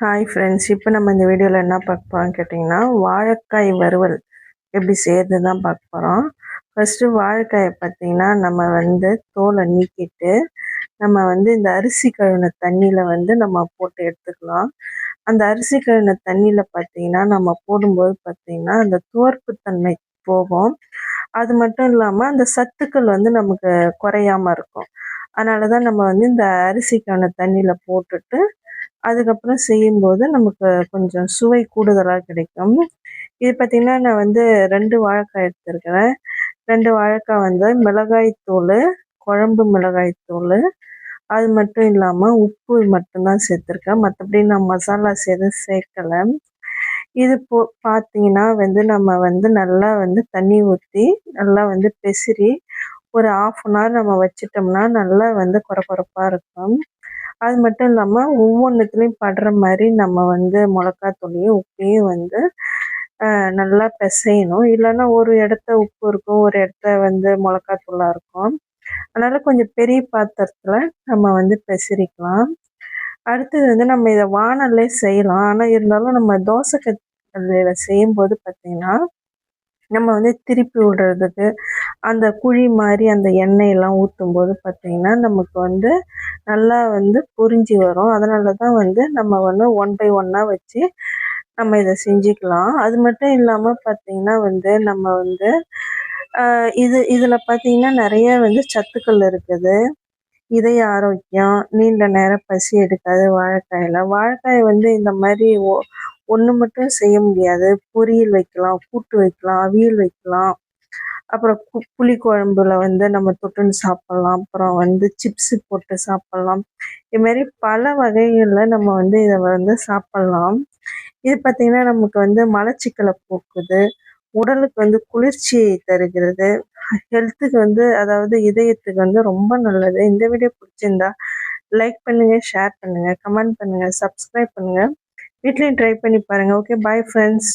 Hi friends இப்போ நம்ம இந்த வீடியோவில் என்ன பார்க்க போகிறோம் கேட்டிங்கன்னா வாழைக்காய் வறுவல் எப்படி செய்யறது தான் பார்க்க போகிறோம் ஃபஸ்ட்டு வாழைக்காயை பார்த்தீங்கன்னா நம்ம வந்து தோலை நீக்கிட்டு நம்ம வந்து இந்த அரிசி கழுவின தண்ணியில் வந்து நம்ம போட்டு எடுத்துக்கலாம். அந்த அரிசி கழுவின தண்ணியில் பார்த்தீங்கன்னா நம்ம போடும்போது பார்த்தீங்கன்னா அந்த துவர்ப்புத்தன்மை போகும். அது மட்டும் இல்லாமல் அந்த சத்துக்கள் வந்து நமக்கு குறையாமல் இருக்கும். அதனால தான் நம்ம வந்து இந்த அரிசிக்கான தண்ணியில் போட்டுட்டு அதுக்கப்புறம் செய்யும்போது நமக்கு கொஞ்சம் சுவை கூடுதலாக கிடைக்கும். இது பார்த்திங்கன்னா நான் வந்து ரெண்டு வாழைக்காய் எடுத்துருக்கிறேன். ரெண்டு வாழைக்காய் வந்து மிளகாய் தூள் குழம்பு மிளகாய் தூள். அது மட்டும் இல்லாமல் உப்பு மட்டும்தான் சேர்த்துருக்கேன். மற்றபடி நான் மசாலா எதுவும் சேர்க்கலை. இது போ பார்த்தீங்கன்னா வந்து நம்ம வந்து நல்லா வந்து தண்ணி ஊற்றி நல்லா வந்து பெசிரி ஒரு ஆஃப் அன் ஹவர் நம்ம வச்சிட்டோம்னா நல்லா வந்து குறை இருக்கும். அது மட்டும் இல்லாமல் ஒவ்வொன்றுத்துலேயும் படுற மாதிரி நம்ம வந்து மிளகாத்தூளையும் உப்பையும் வந்து நல்லா பிசையணும். இல்லைன்னா ஒரு இடத்த உப்பு இருக்கும் ஒரு இடத்த வந்து மிளகாத்தூளாக இருக்கும். அதனால் கொஞ்சம் பெரிய பாத்திரத்தில் நம்ம வந்து பெசரிக்கலாம். அடுத்தது வந்து நம்ம இதை வானல்லே செய்யலாம். ஆனால் இருந்தாலும் நம்ம தோசை கல்லில் செய்யும்போது பார்த்திங்கன்னா நம்ம வந்து திருப்பி விடுறதுக்கு அந்த குழி மாதிரி அந்த எண்ணெயெல்லாம் ஊற்றும் போது பார்த்திங்கன்னா நமக்கு வந்து நல்லா வந்து பொறிஞ்சி வரும். அதனால தான் வந்து நம்ம வந்து ஒன் பை ஒன்னாக வச்சு நம்ம இதை செஞ்சுக்கலாம். அது மட்டும் இல்லாமல் பார்த்திங்கன்னா வந்து நம்ம வந்து இது இதில் பார்த்திங்கன்னா நிறைய வந்து சத்துக்கள் இருக்குது. இதய ஆரோக்கியம் நீண்ட நேரம் பசி எடுக்காது வாழைக்காயில் வாழைக்காய் வந்து இந்த மாதிரி ஒன்று மட்டும் செய்ய முடியாது. பொரியல் வைக்கலாம் கூட்டு வைக்கலாம் அவியல் வைக்கலாம். அப்புறம் புளி குழம்புல வந்து நம்ம தொட்டுன்னு சாப்பிட்லாம். அப்புறம் வந்து சிப்ஸு போட்டு சாப்பிட்லாம். இதுமாரி பல வகைகளில் நம்ம வந்து இதை வந்து சாப்பிட்லாம். இது பார்த்திங்கன்னா நமக்கு வந்து மலச்சிக்கலை போக்குது. உடலுக்கு வந்து குளிர்ச்சியை தருகிறது. ஹெல்த்துக்கு வந்து அதாவது இதயத்துக்கு வந்து ரொம்ப நல்லது. இந்த வீடியோ பிடிச்சிருந்தா லைக் பண்ணுங்கள் ஷேர் பண்ணுங்கள் கமெண்ட் பண்ணுங்கள் சப்ஸ்கிரைப் பண்ணுங்கள் வீட்லேயும் ட்ரை பண்ணி பாருங்கள் ஓகே பாய் ஃப்ரெண்ட்ஸ்